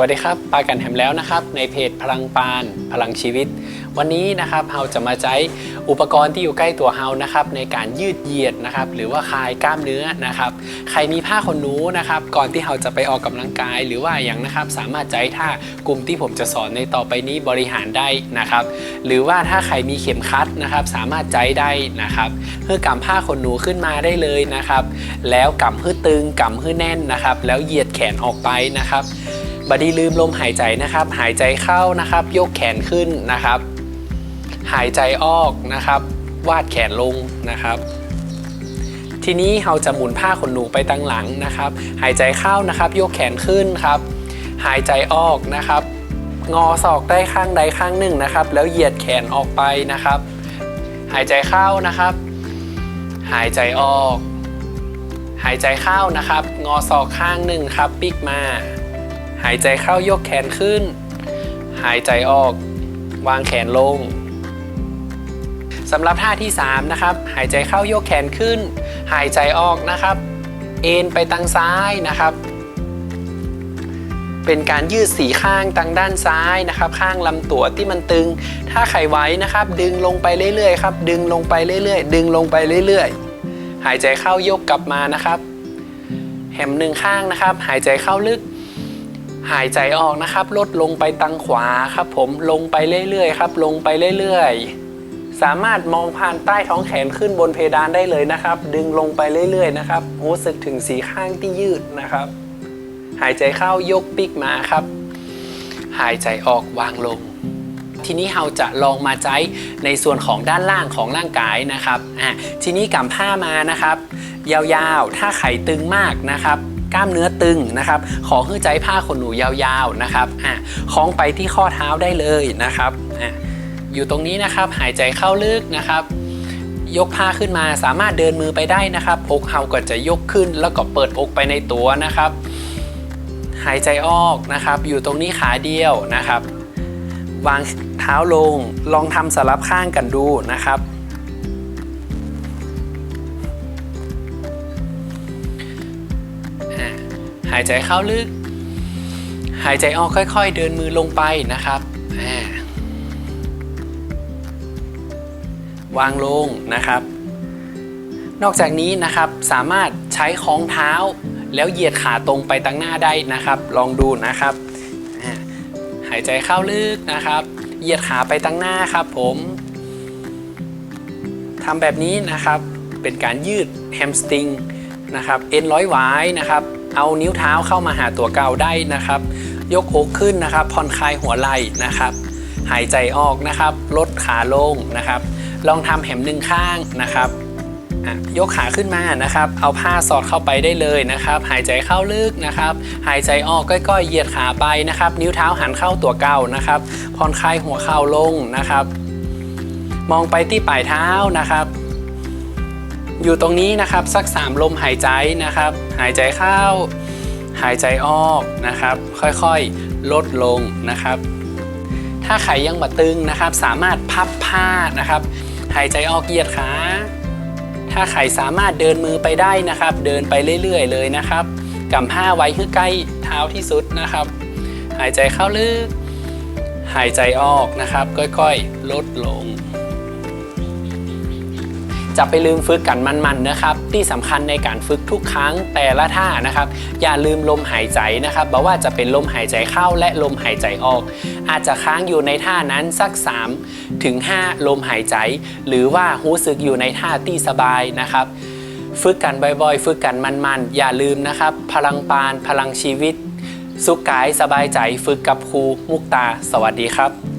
วัสดีครับปากันแฮมแล้วนะครับ ในเพจพลังปานพลังชีวิต วันนี้นะครับเราจะมาใช้อุปกรณ์ที่อยู่ใกล้ตัวเฮานะครับในการยืดเหยียดนะครับ หรือว่าคลายกล้ามเนื้อนะครับ ใครมีผ้าขนหนูนะครับ ก่อนที่เราจะไปออกกำลังกาย หรือว่าอย่างนะครับสามารถใช้ท่ากลุ่มที่ผมจะสอนในต่อไปนี้บริหารได้นะครับ หรือว่าถ้าใครมีเข็มขัดนะครับ สามารถใจได้นะครับ เพื่อกำผ้าขนหนูขึ้นมาได้เลยนะครับ แล้วกำให้ตึงกำให้แน่นนะครับ แล้วเหยียดแขนออกไปนะครับ บดีลืมลมหายใจนะครับ หายใจเข้านะครับ ยกแขนขึ้นนะครับ หายใจออกนะครับ วาดแขนลงนะครับ ทีนี้เราจะหมุนผ้าขนหนูไปตั้งหลังนะครับ หายใจเข้านะครับ ยกแขนขึ้นครับ หายใจออกนะครับ งอศอกได้ข้างใดข้างหนึ่งนะครับ แล้วเหยียดแขนออกไปนะครับ หายใจเข้านะครับ หายใจออก หายใจเข้านะครับ งอศอกข้างหนึ่งครับ ปิกมา หายใจเข้ายกแขนขึ้น หายใจออก วางแขนลงสำหรับท่าที่ 3 นะครับ หายใจเข้ายกแขนขึ้น หายใจออกนะครับ เอ็นไปทางซ้ายนะครับ เป็นการยืดสีข้างทางด้านซ้ายนะครับ ข้างลำตัวที่มันตึง ถ้าใครไว้นะครับ ดึงลงไปเรื่อยๆครับ ดึงลงไปเรื่อยๆ ดึงลงไปเรื่อยๆ หายใจเข้ายกกลับมานะครับ แหมหนึ่งข้างนะครับ หายใจเข้าลึก หายใจออกนะครับ ลดลงไปตังขวาครับ ผมลงไปเรื่อยๆครับ ลงไปเรื่อยๆ สามารถมองผ่านใต้ท้องแขนขึ้นบนเพดานได้เลยนะครับ ดึงลงไปเรื่อยๆนะครับรู้สึกถึงสีข้างที่ยืดนะครับ หายใจเข้ายกปีกมาครับ หายใจออกวางลงทีนี้เราจะลองมาใช้ในส่วนของด้านล่างของร่างกายนะครับอะทีนี้กำผ้ามานะครับ ยาวๆ ถ้าไข่ตึงมากนะครับ กล้ามเนื้อตึงนะครับ ขอให้อใจผ้าขนหนูยาวๆนะครับอะคล้องไปที่ข้อเท้าได้เลยนะครับอะอยู่ตรงนี้นะครับหายใจเข้าลึกนะครับ ยกผ้าขึ้นมาสามารถเดินมือไปได้นะครับ อกเฮาก็จะยกขึ้น แล้วก็เปิดอกไปในตัวนะครับ หายใจออกนะครับ อยู่ตรงนี้ขาเดียวนะครับ วางเท้าลงลองทำสลับข้างกันดูนะครับ อ่าหายใจเข้าลึก หายใจออกค่อย ๆ เดินมือลงไปนะครับวางลงนะครับ นอกจากนี้นะครับสามารถใช้คล้องเท้า แล้วเหยียดขาตรงไปตั้งหน้าได้นะครับ ลองดูนะครับ หายใจเข้าลึกนะครับ เหยียดขาไปตั้งหน้าครับผมทำแบบนี้นะครับเป็นการยืดแฮมสตริง นะครับเอ็นร้อยหวายนะครับ เอานิ้วเท้าเข้ามาหาตัวเก่าได้นะครับ ยกอกขึ้นนะครับผ่อนคลายหัวไหล่นะครับ หายใจออกนะครับ ลดขาลงนะครับ ลองทำแหมหนึ่งข้างนะครับยกขาขึ้นมานะครับ เอาผ้าสอดเข้าไปได้เลยนะครับ หายใจเข้าลึกนะครับ หายใจออกก้อยๆเหยียดขาไปนะครับ นิ้วเท้าหันเข้าตัวเก่านะครับผ่อนคลายหัวเข่าลงนะครับ มองไปที่ปลายเท้านะครับ อยู่ตรงนี้นะครับสักสามลมหายใจนะครับ หายใจเข้า หายใจออกนะครับ ค่อยๆลดลงนะครับ ถ้าไขยังบาตึงนะครับ สามารถพับผ้านะครับ หายใจออกเหยียดขาถ้าไข่สามารถเดินมือไปได้นะครับ เดินไปเรื่อย ๆ เลยนะครับกำผ้าไว้ให้ใกล้เท้าที่สุดนะครับ หายใจเข้าลึก หายใจออกนะครับ ค่อยๆ ลดลง จะไปลืมฝึกกันมันๆนะครับ ที่สำคัญในการฝึกทุกครั้งแต่ละท่านะครับ อย่าลืมลมหายใจนะครับบอกว่าจะเป็นลมหายใจเข้าและลมหายใจออก อาจจะค้างอยู่ในท่านั้นสัก3ถึง5ลมหายใจ หรือว่ารู้สึกอยู่ในท่าที่สบายนะครับฝึกกันบ่อยๆ ฝึกกันมันๆ อย่าลืมนะครับ พลังปาน พลังชีวิต สุขกายสบายใจ ฝึกกับครูมุกตา สวัสดีครับ